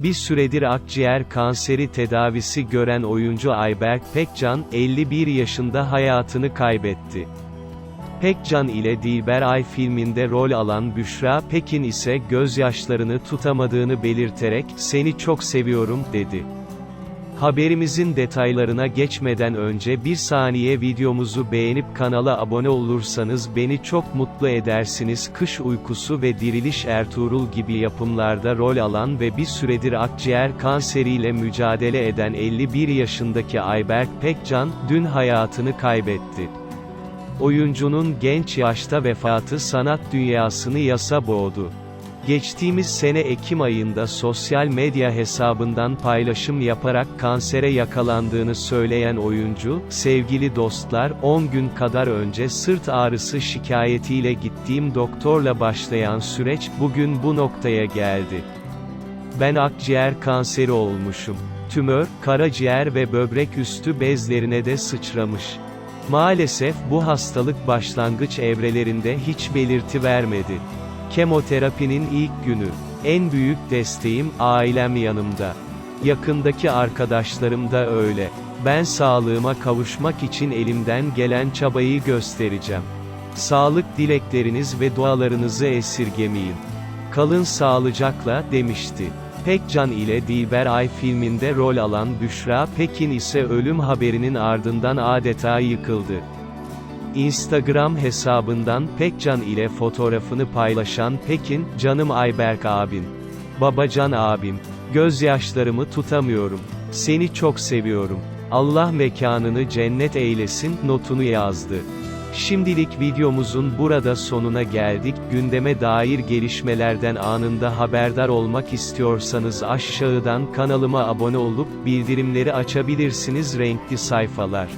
Bir süredir akciğer kanseri tedavisi gören oyuncu Ayberk Pekcan, 51 yaşında hayatını kaybetti. Pekcan ile Dilber Ay filminde rol alan Büşra Pekin ise gözyaşlarını tutamadığını belirterek, seni çok seviyorum, dedi. Haberimizin detaylarına geçmeden önce bir saniye videomuzu beğenip kanala abone olursanız beni çok mutlu edersiniz. Kış Uykusu ve Diriliş Ertuğrul gibi yapımlarda rol alan ve bir süredir akciğer kanseriyle mücadele eden 51 yaşındaki Ayberk Pekcan, dün hayatını kaybetti. Oyuncunun genç yaşta vefatı sanat dünyasını yasa boğdu. Geçtiğimiz sene Ekim ayında sosyal medya hesabından paylaşım yaparak kansere yakalandığını söyleyen oyuncu, sevgili dostlar, 10 gün kadar önce sırt ağrısı şikayetiyle gittiğim doktorla başlayan süreç, bugün bu noktaya geldi. Ben akciğer kanseri olmuşum. Tümör, karaciğer ve böbrek üstü bezlerine de sıçramış. Maalesef bu hastalık başlangıç evrelerinde hiç belirti vermedi. Kemoterapinin ilk günü. En büyük desteğim, ailem yanımda. Yakındaki arkadaşlarım da öyle. Ben sağlığıma kavuşmak için elimden gelen çabayı göstereceğim. Sağlık dilekleriniz ve dualarınızı esirgemeyin. Kalın sağlıcakla, demişti. Pekcan ile Dilber Ay filminde rol alan Büşra Pekin ise ölüm haberinin ardından adeta yıkıldı. Instagram hesabından Pekcan ile fotoğrafını paylaşan Pekin, canım Ayberk abin. Babacan abim. Gözyaşlarımı tutamıyorum. Seni çok seviyorum. Allah mekanını cennet eylesin, notunu yazdı. Şimdilik videomuzun burada sonuna geldik. Gündeme dair gelişmelerden anında haberdar olmak istiyorsanız aşağıdan kanalıma abone olup bildirimleri açabilirsiniz renkli sayfalar.